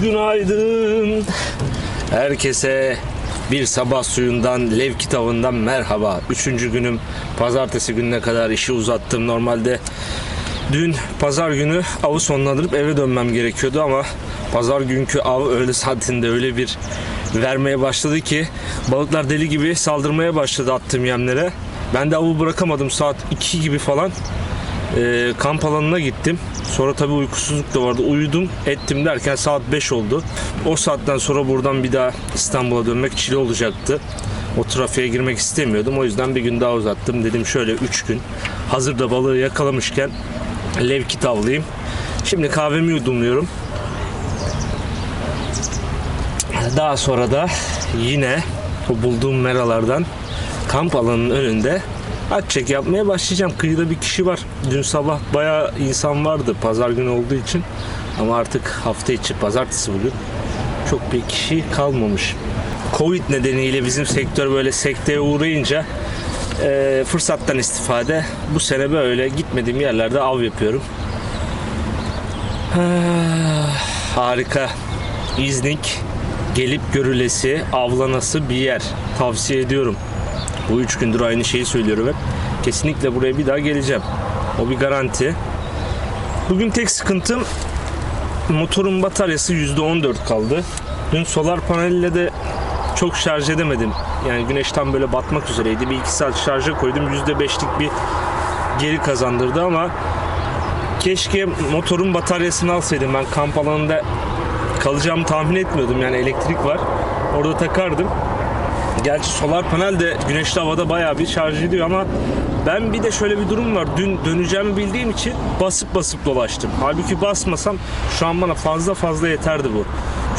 Günaydın. Herkese bir sabah suyundan, lev kitabından merhaba. Üçüncü günüm pazartesi gününe kadar işi uzattım. Normalde dün pazar günü avı sonlandırıp eve dönmem gerekiyordu ama pazar günkü av öğle saatinde öyle bir vermeye başladı ki balıklar deli gibi saldırmaya başladı attığım yemlere. Ben de avı bırakamadım saat 2 gibi falan. Ee, kamp alanına gittim. Sonra tabii uykusuzluk da vardı. Uyudum ettim derken saat 5 oldu. O saatten sonra buradan bir daha İstanbul'a dönmek çile olacaktı. O trafiğe girmek istemiyordum. O yüzden bir gün daha uzattım. Dedim şöyle 3 gün. Hazırda balığı yakalamışken levkit avlayayım. Şimdi kahvemi yudumluyorum. Daha sonra da yine bulduğum meralardan kamp alanının önünde at çek yapmaya başlayacağım. Kıyıda bir kişi var. Dün sabah bayağı insan vardı pazar günü olduğu için. Ama artık hafta içi pazartesi bugün. Çok bir kişi kalmamış. Covid nedeniyle bizim sektör böyle sekteye uğrayınca e, fırsattan istifade bu sene böyle gitmediğim yerlerde av yapıyorum. Ah, harika. İznik gelip görülesi, avlanası bir yer. Tavsiye ediyorum. Bu üç gündür aynı şeyi söylüyorum hep. Kesinlikle buraya bir daha geleceğim. O bir garanti. Bugün tek sıkıntım motorun bataryası %14 kaldı. Dün solar panelle de çok şarj edemedim. Yani güneş tam böyle batmak üzereydi. Bir iki saat şarja koydum. %5'lik bir geri kazandırdı ama keşke motorun bataryasını alsaydım. Ben kamp alanında kalacağımı tahmin etmiyordum. Yani elektrik var. Orada takardım. Gerçi solar panel de güneşli havada bayağı bir şarj ediyor ama ben bir de şöyle bir durum var. Dün döneceğimi bildiğim için basıp basıp dolaştım. Halbuki basmasam şu an bana fazla fazla yeterdi bu.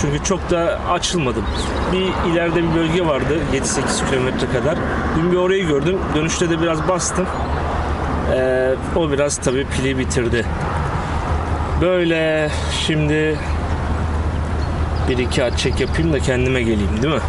Çünkü çok da açılmadım. Bir ileride bir bölge vardı 7-8 kilometre kadar. Dün bir orayı gördüm. Dönüşte de biraz bastım. Ee, o biraz tabii pili bitirdi. Böyle şimdi bir iki at çek yapayım da kendime geleyim değil mi?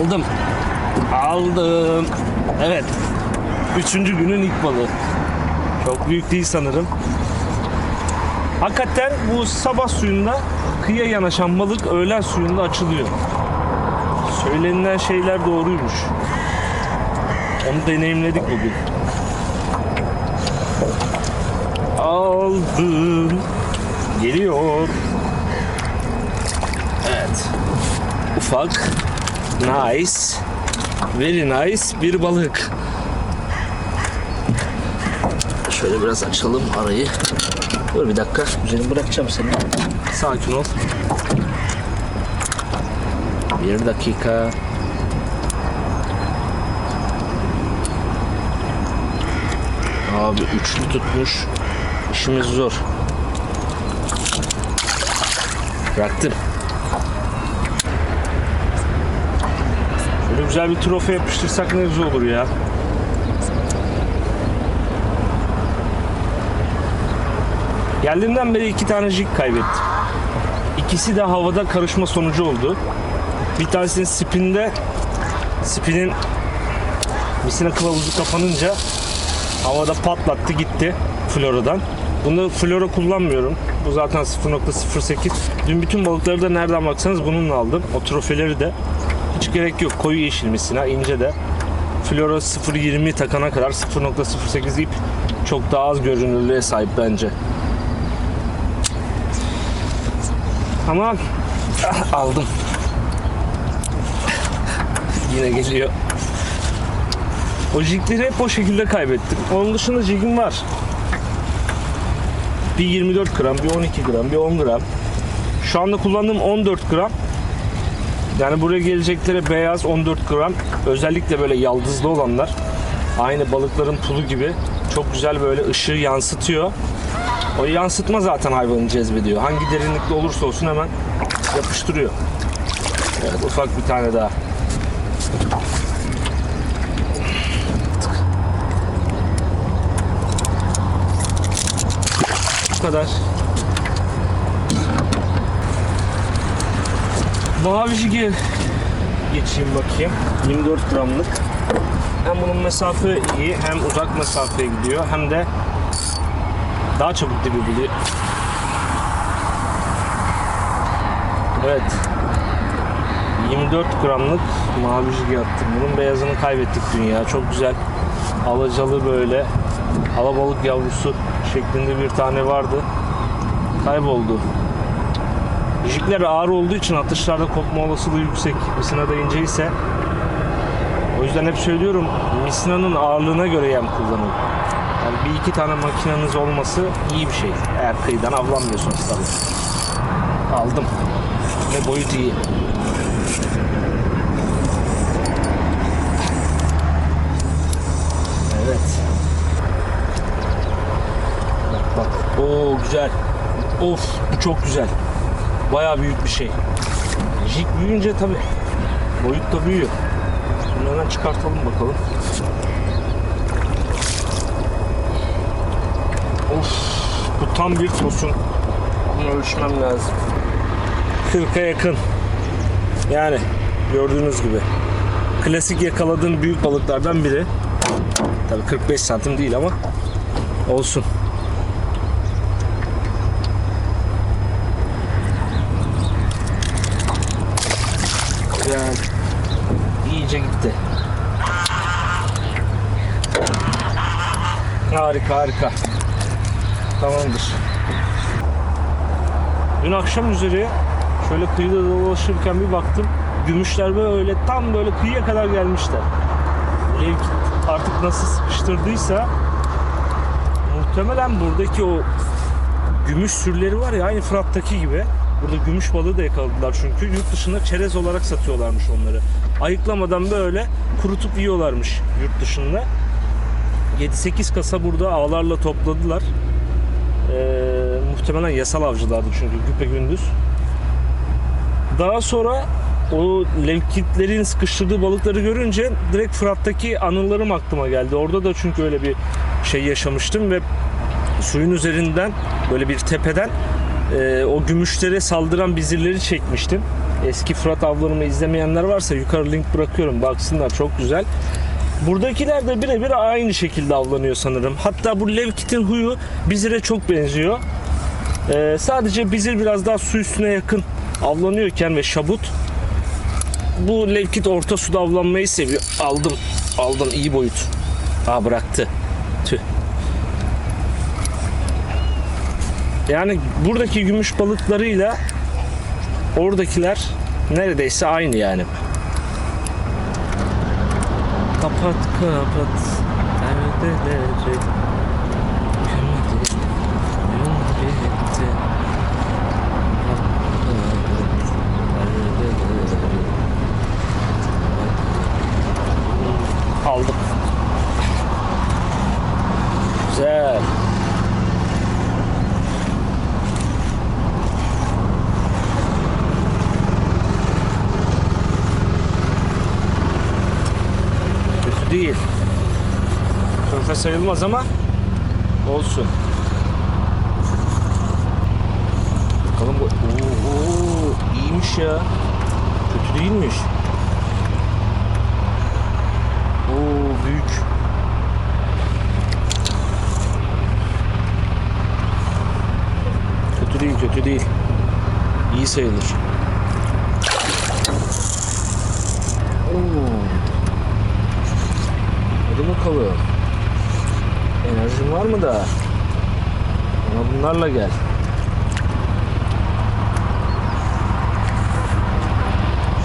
Aldım. Aldım. Evet. Üçüncü günün ilk balığı. Çok büyük değil sanırım. Hakikaten bu sabah suyunda kıyıya yanaşan balık öğlen suyunda açılıyor. Söylenilen şeyler doğruymuş. Onu deneyimledik bugün. Aldım. Geliyor. Evet. Ufak Nice. Very nice bir balık. Şöyle biraz açalım arayı. Dur bir dakika. Güzelim bırakacağım seni. Sakin ol. Bir dakika. Abi üçlü tutmuş. İşimiz zor. Bıraktım. Güzel bir trofe yapıştırsak ne güzel olur ya. Geldiğimden beri iki tane jig kaybettim. İkisi de havada karışma sonucu oldu. Bir tanesinin spinde spinin misina kılavuzu kapanınca havada patlattı gitti floradan. Bunu flora kullanmıyorum. Bu zaten 0.08. Dün bütün balıkları da nereden baksanız bununla aldım. O trofeleri de hiç gerek yok. Koyu yeşil misina, ince de. Flora 0.20 takana kadar 0.08 ip çok daha az görünürlüğe sahip bence. Ama aldım. Yine geliyor. O jigleri hep o şekilde kaybettim. Onun dışında jigim var. Bir 24 gram, bir 12 gram, bir 10 gram. Şu anda kullandığım 14 gram Yani buraya gelecekleri beyaz 14 gram. Özellikle böyle yaldızlı olanlar. Aynı balıkların pulu gibi. Çok güzel böyle ışığı yansıtıyor. O yansıtma zaten hayvanı cezbediyor. Hangi derinlikte olursa olsun hemen yapıştırıyor. Evet ufak bir tane daha. Bu kadar. Jige geçeyim bakayım. 24 gramlık. Hem bunun mesafe iyi hem uzak mesafeye gidiyor hem de daha çabuk dibi buluyor. Evet. 24 gramlık mavi jige attım. Bunun beyazını kaybettik dünya. Çok güzel. Alacalı böyle alabalık yavrusu şeklinde bir tane vardı. Kayboldu. Jigler ağır olduğu için atışlarda kopma olasılığı yüksek. Misina da ince ise o yüzden hep söylüyorum misinanın ağırlığına göre yem kullanın. Yani bir iki tane makineniz olması iyi bir şey. Eğer kıyıdan avlanmıyorsanız tabii. Aldım. Ve boyut iyi. Evet. Bak bak. Oo güzel. Of bu çok güzel. Bayağı büyük bir şey. Jig büyüyünce tabi boyut da büyüyor. Hemen çıkartalım bakalım. Of bu tam bir tosun. Bunu ölçmem lazım. 40'a yakın. Yani gördüğünüz gibi. Klasik yakaladığım büyük balıklardan biri. Tabii 45 santim değil ama olsun. Güzel. İyice gitti. Harika harika. Tamamdır. Dün akşam üzeri şöyle kıyıda dolaşırken bir baktım. Gümüşler böyle tam böyle kıyıya kadar gelmişler. Levkit artık nasıl sıkıştırdıysa muhtemelen buradaki o gümüş sürüleri var ya aynı Fırat'taki gibi. Burada gümüş balığı da yakaladılar çünkü yurt dışında çerez olarak satıyorlarmış onları. Ayıklamadan böyle kurutup yiyorlarmış yurt dışında. 7-8 kasa burada ağlarla topladılar. Ee, muhtemelen yasal avcılardı çünkü güpe gündüz. Daha sonra o levkitlerin sıkıştırdığı balıkları görünce direkt Fırat'taki anılarım aklıma geldi. Orada da çünkü öyle bir şey yaşamıştım ve suyun üzerinden böyle bir tepeden e, o gümüşlere saldıran bizirleri çekmiştim. Eski Fırat avlarımı izlemeyenler varsa yukarı link bırakıyorum baksınlar çok güzel. Buradakiler de birebir aynı şekilde avlanıyor sanırım. Hatta bu Levkit'in huyu bizire çok benziyor. E, sadece bizir biraz daha su üstüne yakın avlanıyorken ve şabut bu Levkit orta suda avlanmayı seviyor. Aldım. Aldım iyi boyut. Aa bıraktı. Yani buradaki gümüş balıklarıyla oradakiler neredeyse aynı yani. Kapat kapat perdeleri Kendi yol bitti Kapat perdeleri Aldım. Güzel. Kötü değil. Körfe sayılmaz ama olsun. Bakalım bu. Oo, iyiymiş ya. Kötü değilmiş. Oo büyük. Kötü değil, kötü değil. İyi sayılır. Oo. Hadi bakalım. Enerjin var mı da? Bana bunlarla gel.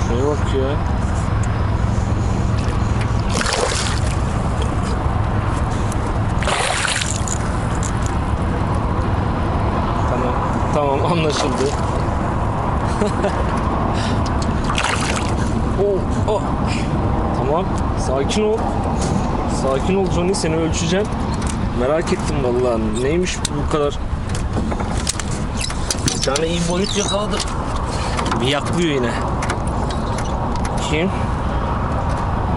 Şuraya bak ya. Tamam. Tamam anlaşıldı. Oh, oh. Tamam. Sakin ol. Sakin ol Johnny. Seni ölçeceğim. Merak ettim vallahi. Neymiş bu kadar? Bir tane iyi boyut yakaladım. Bir yaklıyor yine.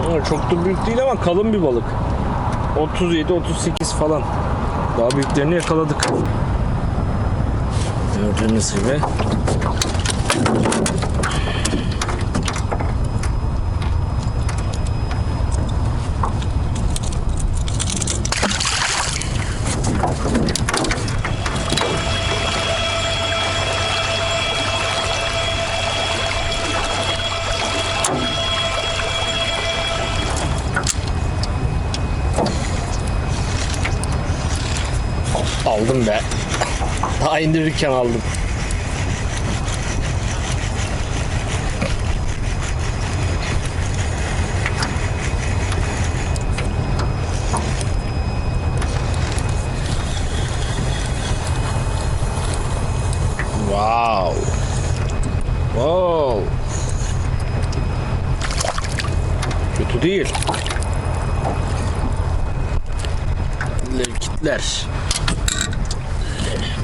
Ha, Çok da büyük değil ama kalın bir balık. 37-38 falan. Daha büyüklerini yakaladık. Gördüğünüz gibi. Aldım be. Daha indirirken aldım. Wow. Wow. Kötü değil. Levkitler.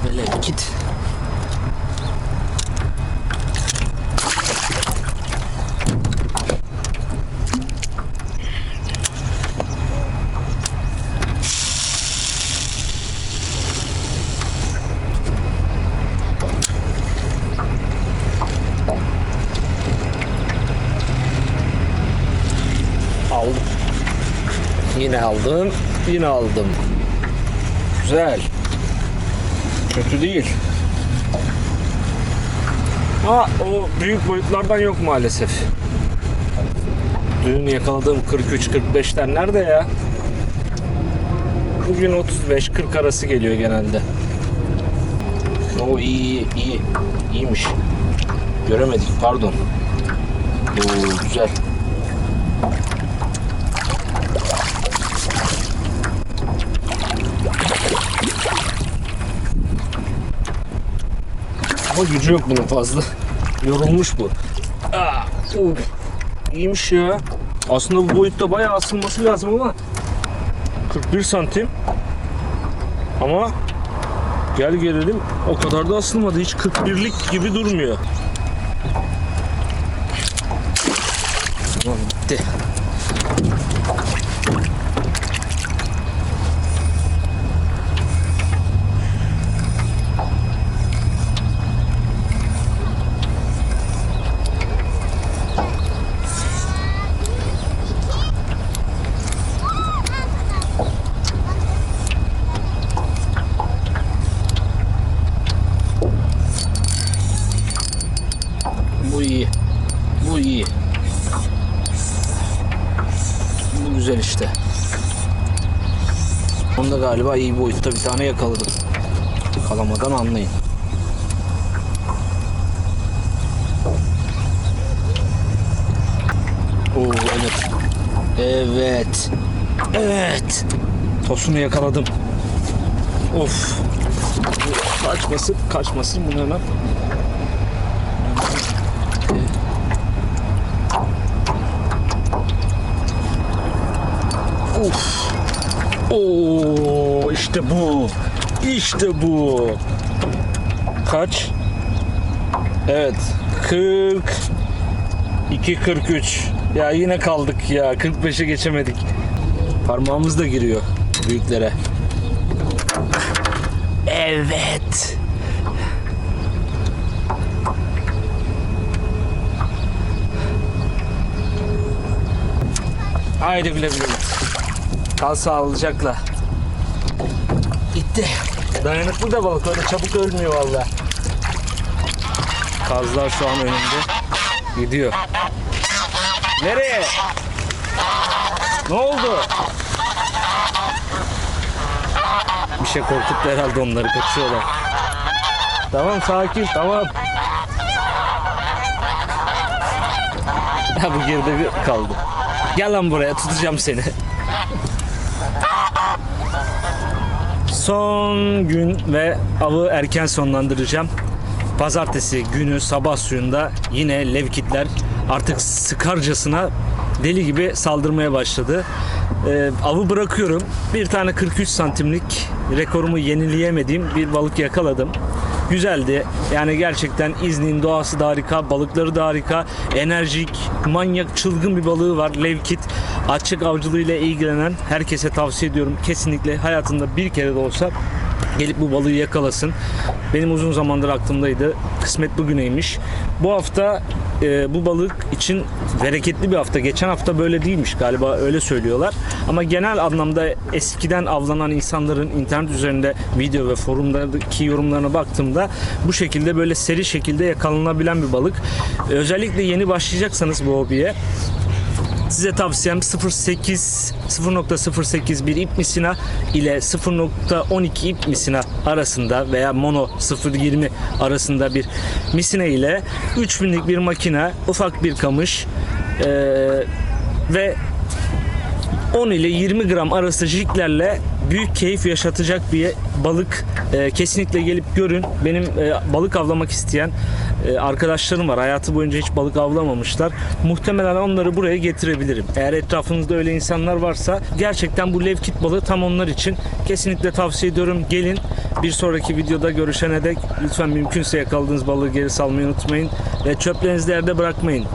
Le- Levkit. Aldım. Yine aldım. Yine aldım. Güzel. Kötü değil. Ha o büyük boyutlardan yok maalesef. Dün yakaladığım 43-45'ten nerede ya? Bugün 35-40 arası geliyor genelde. O iyi iyi iyiymiş. Göremedik pardon. Oo güzel. Ama gücü yok bunun fazla. Yorulmuş bu. Aa. İyiymiş ya. Aslında bu boyutta bayağı asılması lazım ama 41 santim. Ama gel gelelim o kadar da asılmadı. Hiç 41'lik gibi durmuyor. Tamam bitti. Bu iyi. Bu iyi. Bu güzel işte. Onda galiba iyi boyutta bir tane yakaladım. Kalamadan anlayın. Oo evet. Evet. Evet. Tosunu yakaladım. Of. Kaçmasın, kaçmasın bunu hemen. Uf. Oo işte bu. İşte bu. Kaç? Evet. 40 2 43. Ya yine kaldık ya. 45'e geçemedik. Parmağımız da giriyor büyüklere. Evet. Haydi güle güle. Kal sağlıcakla. Gitti. Dayanıklı da balık öyle çabuk ölmüyor valla. Kazlar şu an önümde. Gidiyor. Nereye? Ne oldu? Bir şey korkuttu herhalde onları kaçıyorlar. Tamam sakin tamam. Ya bu geride bir kaldı. Gel lan buraya tutacağım seni. Son gün ve avı erken sonlandıracağım. Pazartesi günü sabah suyunda yine levkitler artık sıkarcasına deli gibi saldırmaya başladı. Ee, avı bırakıyorum. Bir tane 43 santimlik rekorumu yenileyemediğim bir balık yakaladım. Güzeldi. Yani gerçekten İznik'in doğası da harika, balıkları da harika, enerjik, manyak, çılgın bir balığı var. Levkit. Açık avcılığıyla ilgilenen herkese tavsiye ediyorum. Kesinlikle hayatında bir kere de olsa gelip bu balığı yakalasın. Benim uzun zamandır aklımdaydı. Kısmet bugüneymiş. Bu hafta e, bu balık için bereketli bir hafta. Geçen hafta böyle değilmiş galiba öyle söylüyorlar. Ama genel anlamda eskiden avlanan insanların internet üzerinde video ve forumdaki yorumlarına baktığımda bu şekilde böyle seri şekilde yakalanabilen bir balık. Özellikle yeni başlayacaksanız bu hobiye Size tavsiyem 0.8 0.08 bir ip misina ile 0.12 ip misina arasında veya mono 0.20 arasında bir misine ile 3000'lik bir makine, ufak bir kamış eee, ve 10 ile 20 gram arası jiglerle büyük keyif yaşatacak bir balık. Ee, kesinlikle gelip görün. Benim e, balık avlamak isteyen e, arkadaşlarım var. Hayatı boyunca hiç balık avlamamışlar. Muhtemelen onları buraya getirebilirim. Eğer etrafınızda öyle insanlar varsa gerçekten bu levkit balığı tam onlar için. Kesinlikle tavsiye ediyorum. Gelin bir sonraki videoda görüşene dek lütfen mümkünse yakaladığınız balığı geri salmayı unutmayın ve çöplerinizi de yerde bırakmayın.